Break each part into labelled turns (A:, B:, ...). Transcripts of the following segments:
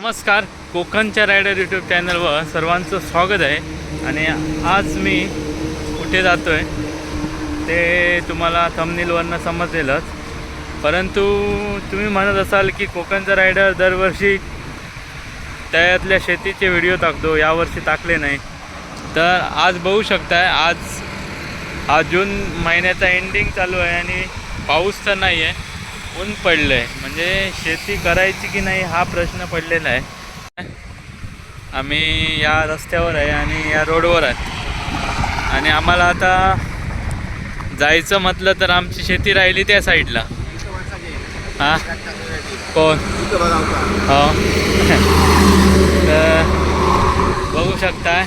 A: नमस्कार कोकणच्या rider YouTube चॅनलवर सर्वांचं स्वागत आहे. आणि आज मी कुठे जातो आहे ते तुम्हाला थंबनीलवरनं समजलेलंच. परंतु तुम्ही म्हणत असाल की कोकणचा रायडर दरवर्षी त्यातल्या शेतीचे व्हिडिओ टाकतो यावर्षी टाकले नाही. तर आज बघू शकताय आज हा जून महिन्याचा एंडिंग चालू आहे आणि पाऊस तर नाही आहे ऊन पडलं आहे म्हणजे शेती करायची की नाही हा प्रश्न पडलेला आहे. आम्ही या रस्त्यावर आहे आणि या रोडवर आहे. आणि आम्हाला आता जायचं म्हटलं तर आमची शेती राहिली त्या साईडला. हां? कोण? हो. तर बघू शकताय.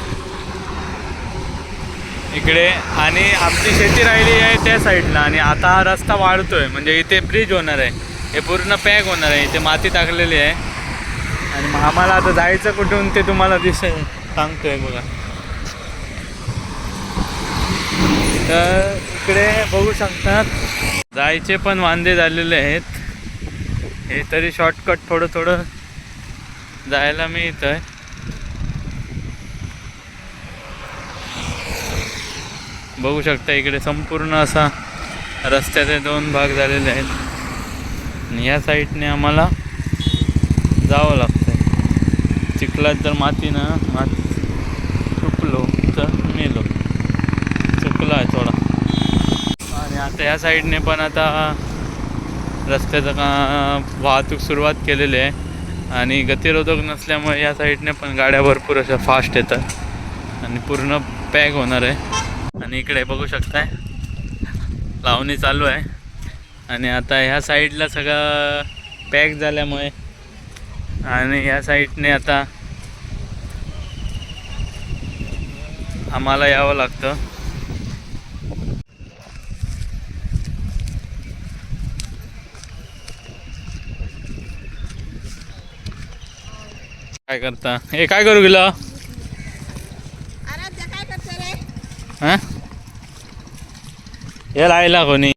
A: इकडे आणि आमची शेती राहिली आहे त्या साईडला आणि आता हा रस्ता वाढतोय. म्हणजे इथे ब्रिज होणार आहे. हे पूर्ण पॅक होणार आहे. इथे माती टाकलेली आहे. आणि मग आम्हाला आता जायचं कुठून ते तुम्हाला दिसेल सांगतोय बघा. तर इकडे बघू शकतात. जायचे पण वांदे झालेले आहेत. हे तरी शॉर्टकट थोडं थोडं जायला मिळतं आहे. बघू शकता इकडे संपूर्ण असा रस्त्याचे दोन भाग झालेले आहेत. आणि या साईडने आम्हाला जावं लागतं आहे चिखलात जर मातीनं माती चुकलो तर मेलो. चुकला आहे थोडा. आणि आता या साईडने पण आता रस्त्याचं का वाहतूक सुरुवात केलेली आहे. आणि गतिरोधक नसल्यामुळे या साईडने पण गाड्या भरपूर अशा फास्ट येतात. आणि पूर्ण पॅक होणार आहे. आणि इकडे बघू शकताय. लावणी चालू आहे. आणि आता ह्या साईडला सगळं पॅक झाल्यामुळे आणि ह्या साईडने आता आम्हाला यावं लागतं. काय करता? हे काय करू गेलं
B: आराध्या काय करते रे
A: हां? हे राहिला कोणी?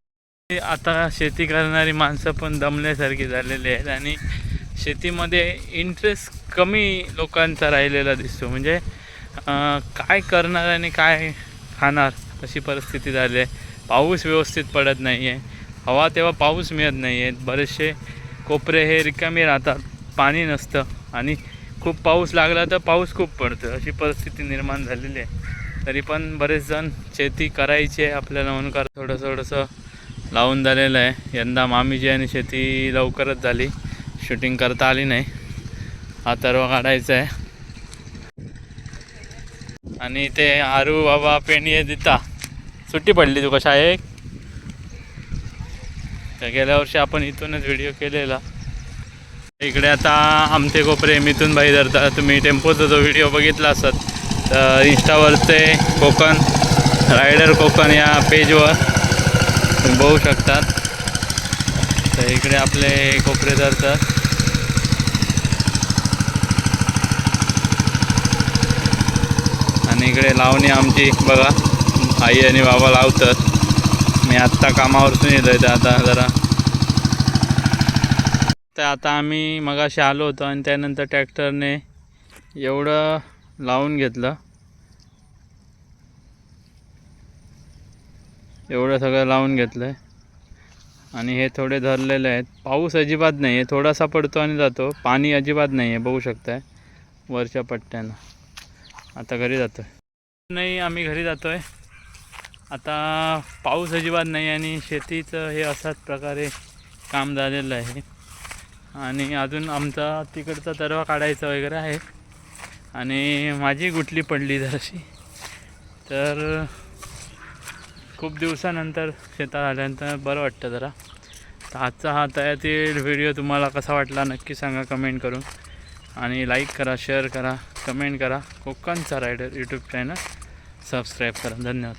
A: आता शेती करणारी माणसं पण दमल्यासारखी झालेली आहेत आणि शेतीमध्ये इंटरेस्ट कमी लोकांचा राहिलेला दिसतो. म्हणजे काय करणार आणि काय खाणार अशी परिस्थिती झाली आहे. पाऊस व्यवस्थित पडत नाही आहे हवा तेव्हा पाऊस मिळत नाही आहे बरेचसे कोपरे हे रिकामे राहतात. पाणी नसतं आणि खूप पाऊस लागला तर पाऊस खूप पडतो. अशी परिस्थिती निर्माण झालेली आहे. तरी पण बरेच जण शेती करायची आहे आपल्याला म्हणून कर थोडं थोडंसं लावून झालेलं आहे. यंदा मामीची आणि शेती लवकरच झाली. शूटिंग करता आली नाही. हा तरवा काढायचा आहे. आणि ते आरू बाबा पेंडिये देता सुट्टी पडली तुका शाळेक? तर गेल्या वर्षी आपण इथूनच व्हिडिओ केलेला. इकडे आता आमचे कोपरे मिथून बाई धरता तुम्ही टेम्पोचा जो व्हिडिओ बघितला असत तर इंस्टावरचे कोकण रायडर कोकण या पेजवर तुम्ही बघू शकतात. तर इकडे आपले कोपरे धरतात. आणि इकडे लावणी आमची बघा आई आणि बाबा लावतात. मी आत्ता कामावरतून येतो आहे तर आता जरा. तर आता आम्ही मगाशी आलो होतो आणि त्यानंतर ट्रॅक्टरने एवढं लावून घेतलं. एवढं सगळं लावून घेतलं आहे आणि हे थोडे धरलेले आहेत. पाऊस अजिबात नाही आहे थोडासा पडतो आणि जातो. पाणी अजिबात नाही आहे बघू शकताय. वरच्या पट्ट्यानं. आता घरी जातो आहे नाही आम्ही घरी जातो आहे आता पाऊस अजिबात नाही आणि शेतीचं हे असाच प्रकारे काम झालेलं आहे. आणि अजून आमचा तिकडचा तरवा काढायचा वगैरे आहे. आणि माझी गुठली पडली जराशी. तर खूप दिवसानंतर शेतात आल्यानंतर बरं वाटतं जरा. तर आजचा हा तयातील व्हिडिओ तुम्हाला कसा वाटला नक्की सांगा कमेंट करून. आणि लाईक करा शेअर करा कमेंट करा. कोकणचा रायडर यूट्यूब चॅनल सबस्क्राईब करा. धन्यवाद.